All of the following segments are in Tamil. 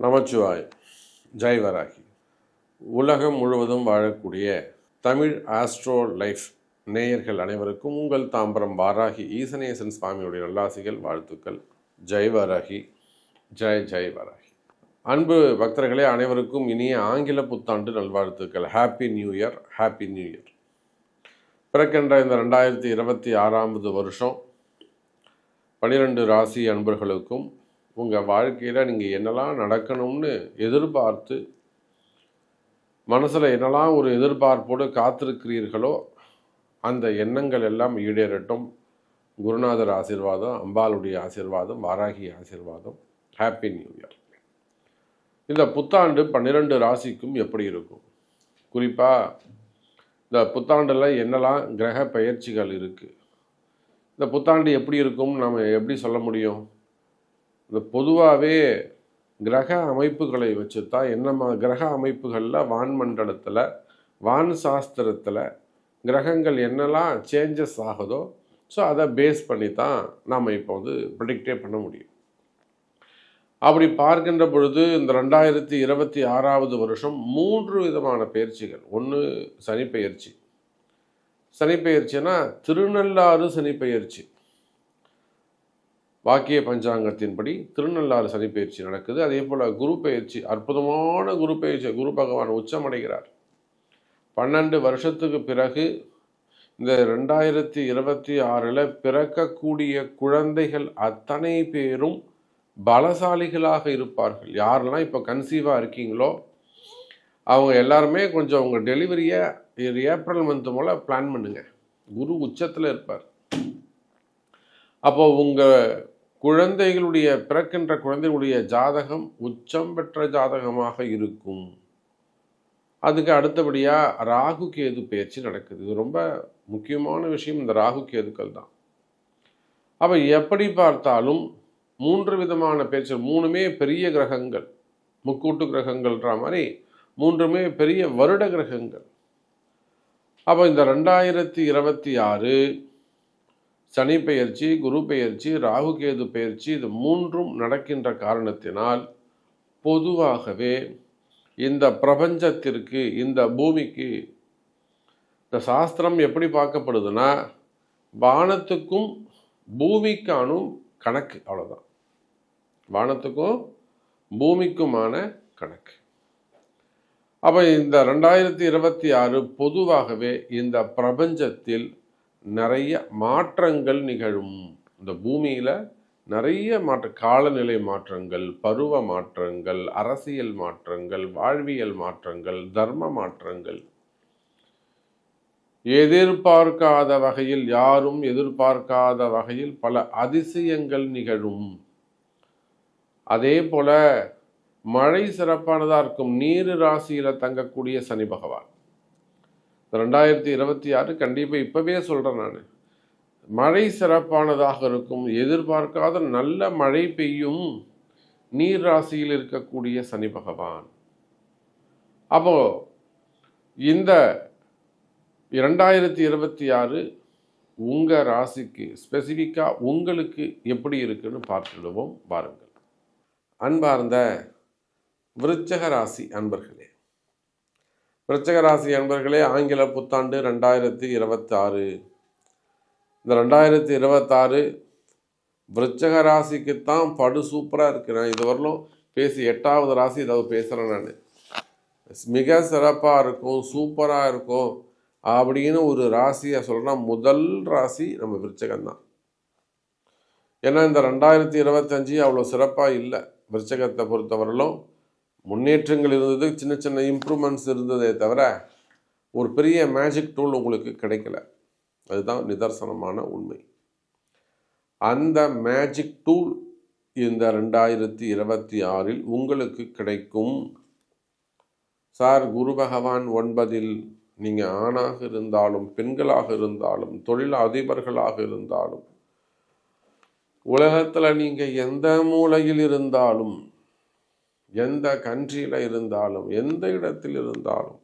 நமச்சிவாய். ஜெய் வராகி. உலகம் முழுவதும் வாழக்கூடிய தமிழ் ஆஸ்ட்ரோ லைஃப் நேயர்கள் அனைவருக்கும் உங்கள் தாம்பரம் வாராகி ஈசனேசன் சுவாமியுடைய நல்லாசிகள் வாழ்த்துக்கள். ஜெய் வராகி. ஜெய் ஜெய் வராகி. அன்பு பக்தர்களே அனைவருக்கும் இனிய ஆங்கில புத்தாண்டு நல்வாழ்த்துக்கள். Happy new year happy new year பிறக்கின்ற இந்த ரெண்டாயிரத்தி இருபத்தி ஆறாவது வருஷம் பனிரெண்டு ராசி அன்பர்களுக்கும் உங்கள் வாழ்க்கையில் நீங்கள் என்னெல்லாம் நடக்கணும்னு எதிர்பார்த்து மனசில் என்னெல்லாம் ஒரு எதிர்பார்ப்போடு காத்திருக்கிறீர்களோ அந்த எண்ணங்கள் எல்லாம் ஈடேறட்டும். குருநாதர் ஆசிர்வாதம் அம்பாளுடைய ஆசிர்வாதம் வாராகி ஆசிர்வாதம். ஹாப்பி நியூ இயர் இந்த புத்தாண்டு பன்னிரெண்டு ராசிக்கும் எப்படி இருக்கும்? குறிப்பாக இந்த புத்தாண்டில் என்னெல்லாம் கிரக பயிற்சிகள் இருக்குது இந்த புத்தாண்டு எப்படி இருக்கும் நம்ம எப்படி சொல்ல முடியும்? இந்த பொதுவாகவே கிரக அமைப்புகளை வச்சு தான் என்ன கிரக அமைப்புகளில் வான்மண்டலத்தில் வான் சாஸ்திரத்தில் கிரகங்கள் என்னெல்லாம் சேஞ்சஸ் ஆகுதோ ஸோ அதை பேஸ் பண்ணி தான் நாம் இப்போ வந்து ப்ரிடிக்டே பண்ண முடியும். அப்படி பார்க்கின்ற பொழுது இந்த ரெண்டாயிரத்தி இருபத்தி ஆறாவது வருஷம் மூன்று விதமான பயிற்சிகள். ஒன்று சனிப்பெயர்ச்சி. சனிப்பெயர்ச்சின்னா திருநள்ளாறு சனிப்பெயர்ச்சி. வாக்கிய பஞ்சாங்கத்தின்படி திருநள்ளாறு சனி பயிற்சி நடக்குது. அதே போல் குரு பயிற்சி அற்புதமான குரு பயிற்சி குரு பகவான் உச்சமடைகிறார். பன்னெண்டு வருஷத்துக்கு பிறகு இந்த ரெண்டாயிரத்தி இருபத்தி ஆறில் பிறக்கக்கூடிய குழந்தைகள் அத்தனை பேரும் பலசாலிகளாக இருப்பார்கள். யாரெல்லாம் இப்போ கன்சீவாக இருக்கீங்களோ அவங்க எல்லாருமே கொஞ்சம் உங்கள் டெலிவரியை ஏப்ரல் மந்த் போல் பிளான் பண்ணுங்க. குரு உச்சத்தில் இருப்பார். அப்போ உங்கள் குழந்தைகளுடைய பிறக்கின்ற குழந்தைகளுடைய ஜாதகம் உச்சம் பெற்ற ஜாதகமாக இருக்கும். அதுக்கு அடுத்தபடியாக ராகு கேது பயிற்சி நடக்குது. இது ரொம்ப முக்கியமான விஷயம் இந்த ராகு கேதுக்கள் தான். அப்போ எப்படி பார்த்தாலும் மூன்று விதமான பேச்சு மூணுமே பெரிய கிரகங்கள். முக்கூட்டு கிரகங்கள்ன்ற மாதிரி மூன்றுமே பெரிய வருட கிரகங்கள். அப்போ இந்த ரெண்டாயிரத்தி இருபத்தி ஆறு சனி பெயர்ச்சி குரு பெயர்ச்சி ராகுகேது பெயர்ச்சி இது மூன்றும் நடக்கின்ற காரணத்தினால் பொதுவாகவே இந்த பிரபஞ்சத்திற்கு இந்த பூமிக்கு இந்த சாஸ்திரம் எப்படி பார்க்கப்படுதுன்னா வானத்துக்கும் பூமிக்கானும் கணக்கு அவ்வளோதான் வானத்துக்கும் பூமிக்குமான கணக்கு. அப்போ இந்த ரெண்டாயிரத்தி இருபத்தி ஆறு பொதுவாகவே இந்த பிரபஞ்சத்தில் நிறைய மாற்றங்கள் நிகழும். இந்த பூமியில் நிறைய மாற்ற காலநிலை மாற்றங்கள் பருவ மாற்றங்கள் அரசியல் மாற்றங்கள் வாழ்வியல் மாற்றங்கள் தர்ம மாற்றங்கள். எதிர்பார்க்காத வகையில் யாரும் எதிர்பார்க்காத வகையில் பல அதிசயங்கள் நிகழும். அதே போல மழை சிறப்பானதாக இருக்கும். நீர் ராசியில் தங்கக்கூடிய சனி பகவான். ரெண்டாயிரத்தி இருபத்தி ஆறு கண்டிப்பாக இப்போவே சொல்கிறேன் நான். மழை சிறப்பானதாக இருக்கும். எதிர்பார்க்காத நல்ல மழை பெய்யும் நீர் ராசியில் இருக்கக்கூடிய சனி பகவான். அப்போ இந்த இரண்டாயிரத்தி இருபத்தி ஆறு உங்கள் ராசிக்கு ஸ்பெசிஃபிக்காக உங்களுக்கு எப்படி இருக்குன்னு பார்த்துடுவோம். பாருங்கள் அன்பார்ந்த விருச்சக ராசி அன்பர்களே விருச்சகராசி அன்பர்களே ஆங்கில புத்தாண்டு ரெண்டாயிரத்தி இருபத்தாறு. இந்த ரெண்டாயிரத்தி இருபத்தாறு விருச்சக ராசிக்குத்தான் படு சூப்பராக இருக்கு. நான் இதுவரையிலும் பேசி எட்டாவது ராசி ஏதாவது பேசுகிறேன் நான். மிக சிறப்பாக இருக்கும் சூப்பராக இருக்கும் அப்படின்னு ஒரு ராசியை சொல்கிறேன்னா முதல் ராசி நம்ம விருச்சகம்தான் ஏன்னா இந்த ரெண்டாயிரத்தி இருபத்தஞ்சி அவ்வளோ சிறப்பாக இல்லை. விருச்சகத்தை பொறுத்தவரையிலும் முன்னேற்றங்கள் இருந்தது சின்ன சின்ன இம்ப்ரூவ்மெண்ட்ஸ் இருந்ததே தவிர ஒரு பெரிய மேஜிக் டூல் உங்களுக்கு கிடைக்கல. அதுதான் நிதர்சனமான உண்மை. அந்த மேஜிக் டூல் இந்த ரெண்டாயிரத்தி இருபத்தி ஆறில் உங்களுக்கு கிடைக்கும். சார் குரு பகவான் ஒன்பதில் நீங்கள் ஆணாக இருந்தாலும் பெண்களாக இருந்தாலும் தொழில் அதிபர்களாக இருந்தாலும் உலகத்தில் நீங்கள் எந்த மூலையில் இருந்தாலும் எந்த கண்ட்ரியில் இருந்தாலும் எந்த இடத்தில் இருந்தாலும்.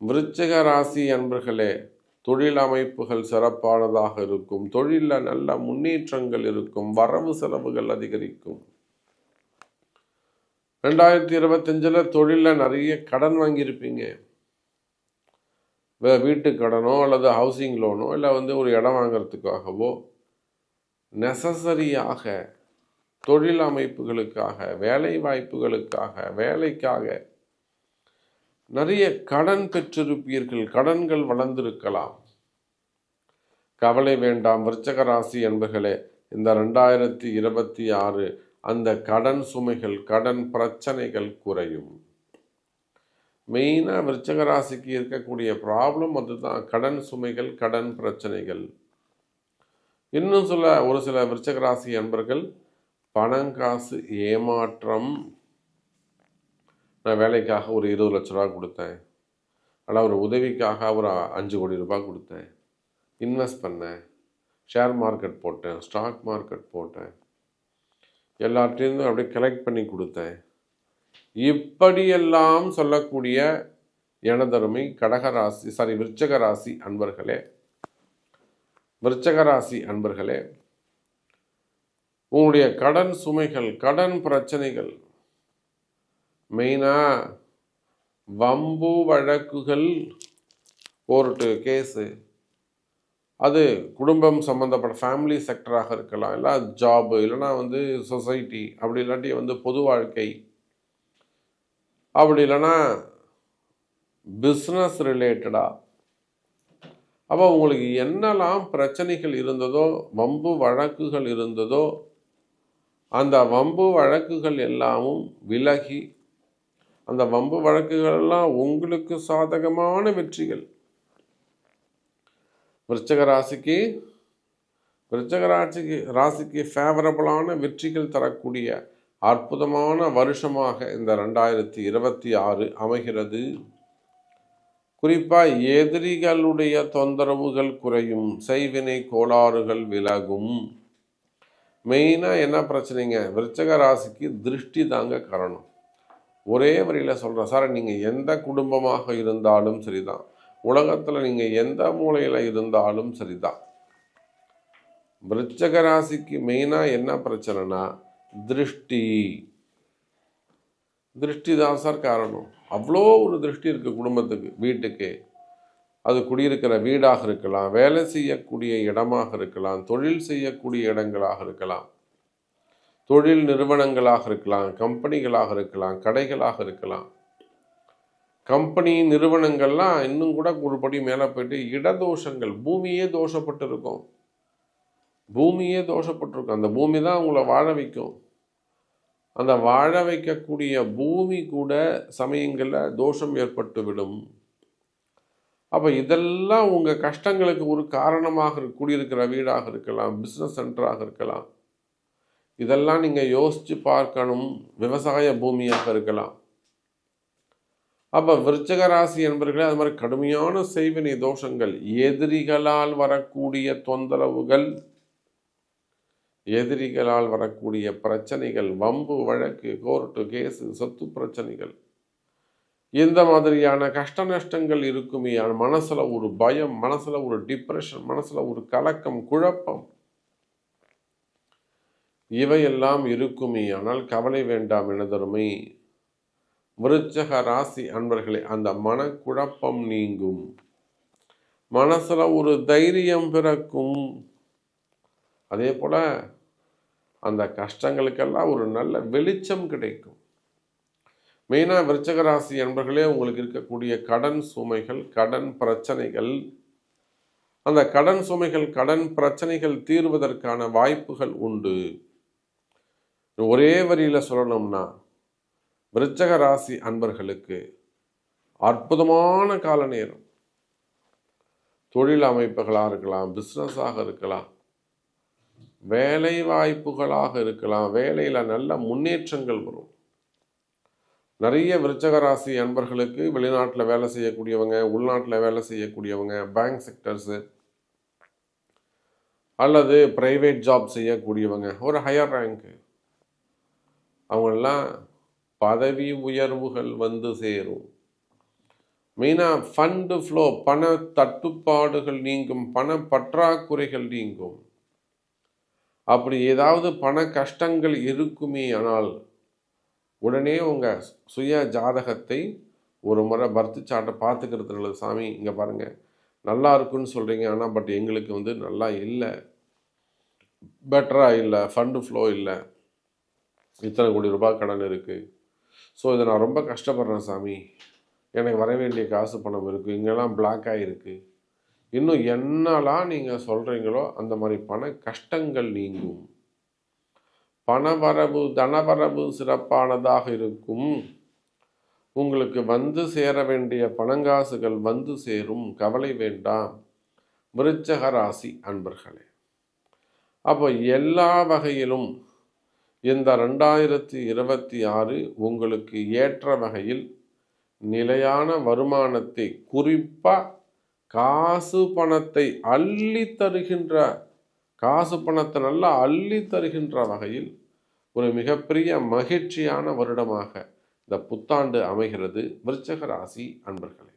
விருச்சிக ராசி அன்பர்களே தொழில் அமைப்புகள் சிறப்பானதாக இருக்கும். தொழிலில் நல்ல முன்னேற்றங்கள் இருக்கும். வரவு செலவுகள் அதிகரிக்கும். ரெண்டாயிரத்தி இருபத்தஞ்சில் தொழிலில் நிறைய கடன் வாங்கியிருப்பீங்க. வீட்டு கடனோ அல்லது ஹவுசிங் லோனோ இல்லை வந்து ஒரு இடம் வாங்குறதுக்காகவோ நெசசரியாக தொழில் அமைப்புகளுக்காக வேலை வாய்ப்புகளுக்காக வேலைக்காக நிறைய கடன் பெற்றிருப்பீர்கள் கடன்கள் வளர்ந்திருக்கலாம். கவலை வேண்டாம் விருச்சக ராசி என்பர்களே இந்த ரெண்டாயிரத்தி இருபத்தி ஆறு அந்த கடன் சுமைகள் கடன் பிரச்சனைகள் குறையும். மெயினாக விருச்சக ராசிக்கு இருக்கக்கூடிய ப்ராப்ளம் அதுதான் கடன் சுமைகள் கடன் பிரச்சனைகள். இன்னும் சில ஒரு சில விருச்சக ராசி அன்பர்கள் பணம் காசு ஏமாற்றம். நான் வேலைக்காக ஒரு இருபது லட்ச ரூபா கொடுத்தேன். ஆனால் ஒரு உதவிக்காக ஒரு அஞ்சு கோடி ரூபாய் கொடுத்தேன். இன்வெஸ்ட் பண்ணேன். ஷேர் மார்க்கெட் போட்டேன். ஸ்டாக் மார்க்கெட் போட்டேன். எல்லாத்தையும் அப்படியே கலெக்ட் பண்ணி கொடுத்தேன். இப்படியெல்லாம் சொல்லக்கூடிய எனதருமை கடகராசி சாரி விருச்சக ராசி அன்பர்களே. விருச்சக ராசி அன்பர்களே உங்களுடைய கடன் சுமைகள் கடன் பிரச்சனைகள். மெயினாக வம்பு வழக்குகள் கோர்ட்டு கேஸு. அது குடும்பம் சம்மந்தப்பட்ட ஃபேமிலி செக்டராக இருக்கலாம் இல்லை ஜாபு இல்லைன்னா வந்து சொசைட்டி அப்படி இல்லாட்டி வந்து பொது வாழ்க்கை. அப்படி இல்லைன்னா பிஸ்னஸ் ரிலேட்டடாக அப்போ உங்களுக்கு என்னெல்லாம் பிரச்சனைகள் இருந்ததோ வம்பு வழக்குகள் இருந்ததோ அந்த வம்பு வழக்குகள் எல்லாமும் விலகி அந்த வம்பு வழக்குகளெல்லாம் உங்களுக்கு சாதகமான வெற்றிகள். விருச்சக ராசிக்கு விருச்சக ராசிக்கு ராசிக்கு ஃபேவரபிளான வெற்றிகள் தரக்கூடிய அற்புதமான வருஷமாக இந்த ரெண்டாயிரத்தி இருபத்தி ஆறு அமைகிறது. குறிப்பாக எதிரிகளுடைய தொந்தரவுகள் குறையும் செய்வினை கோளாறுகள் விலகும். மெயினாக என்ன பிரச்சனைங்க? விருச்சக ராசிக்கு திருஷ்டி தாங்க காரணம். ஒரே வரியில் சொல்கிறேன் சார் நீங்கள் எந்த குடும்பமாக இருந்தாலும் சரிதான். உலகத்தில் நீங்கள் எந்த மூலையில் இருந்தாலும் சரிதான். விருச்சக ராசிக்கு மெயினாக என்ன பிரச்சனைனா திருஷ்டி. திருஷ்டி தான் சார் காரணம். அவ்வளோ ஒரு திருஷ்டி இருக்குது குடும்பத்துக்கு வீட்டுக்கு. அது குடியிருக்கிற வீடாக இருக்கலாம் வேலை செய்யக்கூடிய இடமாக இருக்கலாம் தொழில் செய்யக்கூடிய இடங்களாக இருக்கலாம் தொழில் நிறுவனங்களாக இருக்கலாம் கம்பெனிகளாக இருக்கலாம் கடைகளாக இருக்கலாம். கம்பெனி நிறுவனங்கள்லாம் இன்னும் கூட ஒரு படி மேலே போயிட்டு இடதோஷங்கள் பூமியே தோஷப்பட்டு இருக்கும் பூமியே தோஷப்பட்டிருக்கும். அந்த பூமி தான் உங்களை வாழ வைக்கும். அந்த வாழ வைக்கக்கூடிய பூமி கூட சமயங்களில் தோஷம் ஏற்பட்டு விடும் அப்போ இதெல்லாம் உங்கள் கஷ்டங்களுக்கு ஒரு காரணமாக கூடியிருக்கிற வீடாக இருக்கலாம் பிஸ்னஸ் சென்டராக இருக்கலாம். இதெல்லாம் நீங்கள் யோசித்து பார்க்கணும். விவசாய பூமியாக இருக்கலாம். அப்போ விருச்சக ராசி என்பர்களே அது மாதிரி கடுமையான செய்வினை தோஷங்கள் எதிரிகளால் வரக்கூடிய தொந்தரவுகள் எதிரிகளால் வரக்கூடிய பிரச்சனைகள் வம்பு வழக்கு கோர்ட்டு கேஸு சொத்து பிரச்சனைகள். இந்த மாதிரியான கஷ்ட நஷ்டங்கள் இருக்குமே மனசில் ஒரு பயம் மனசில் ஒரு டிப்ரெஷன் மனசில் ஒரு கலக்கம் குழப்பம். இவையெல்லாம் இருக்குமே ஆனால் கவலை வேண்டாம் எனதருமை. விருச்சக ராசி அன்பர்களே அந்த மனக்குழப்பம் நீங்கும். மனசில் ஒரு தைரியம் பிறக்கும். அதே போல் அந்த கஷ்டங்களுக்கெல்லாம் ஒரு நல்ல வெளிச்சம் கிடைக்கும். மெயினாக விருச்சகராசி அன்பர்களே உங்களுக்கு இருக்கக்கூடிய கடன் சுமைகள் கடன் பிரச்சனைகள் அந்த கடன் சுமைகள் கடன் பிரச்சனைகள் தீர்வதற்கான வாய்ப்புகள் உண்டு. ஒரே வரியில் சொல்லணும்னா விருச்சக ராசி அன்பர்களுக்கு அற்புதமான கால நேரம். தொழில் அமைப்புகளாக இருக்கலாம் பிஸ்னஸாக இருக்கலாம் வேலை வாய்ப்புகளாக இருக்கலாம் வேலையில் நல்ல முன்னேற்றங்கள் வரும். நிறைய விருச்சக ராசி அன்பர்களுக்கு வெளிநாட்டில் வேலை செய்யக்கூடியவங்க உள்நாட்டில் வேலை செய்யக்கூடியவங்க பேங்க் செக்டர்ஸு அல்லது ப்ரைவேட் ஜாப் செய்யக்கூடியவங்க ஒரு ஹையர் ரேங்க்கு அவங்கெல்லாம் பதவி உயர்வுகள் வந்து சேரும். மெயினாக ஃபண்டு ஃப்ளோ பண தட்டுப்பாடுகள் நீங்கும் பண பற்றாக்குறைகள் நீங்கும். அப்படி ஏதாவது பண கஷ்டங்கள் இருக்குமே ஆனால் உடனே உங்கள் சுய ஜாதகத்தை ஒரு முறை பர்த் சாட்டை பார்த்துக்கிறது நல்லது சாமி இங்கே பாருங்கள் நல்லா இருக்குன்னு சொல்கிறீங்க ஆனால் பட் எங்களுக்கு வந்து நல்லா இல்லை. பெட்டராக இல்லை. ஃபண்டு ஃப்ளோ இல்லை. இத்தனை கோடி ரூபாய் கடன் இருக்குது ஸோ இதை நான் ரொம்ப கஷ்டப்படுறேன் சாமி. எனக்கு வர வேண்டிய காசு பணம் இருக்குது இங்கெல்லாம் பிளாக் ஆகிருக்கு இன்னும் என்னெல்லாம் நீங்கள் சொல்கிறீங்களோ அந்த மாதிரி பண கஷ்டங்கள் நீங்கும். பணவரவு தனவரவு சிறப்பானதாக இருக்கும். உங்களுக்கு வந்து சேர வேண்டிய பணங்காசுகள் வந்து சேரும். கவலை வேண்டாம். விருச்சக ராசி அன்பர்களே. அப்போ எல்லா வகையிலும் இந்த ரெண்டாயிரத்தி இருபத்தி ஆறு உங்களுக்கு ஏற்ற வகையில் நிலையான வருமானத்தை குறிப்பாக காசு பணத்தை அள்ளி தருகின்ற காசு பணத்தை நல்லா அள்ளி தருகின்ற வகையில் ஒரு மிகப்பெரிய மகிழ்ச்சியான வருடமாக இந்த புத்தாண்டு அமைகிறது. விருச்சக ராசி அன்பர்களே.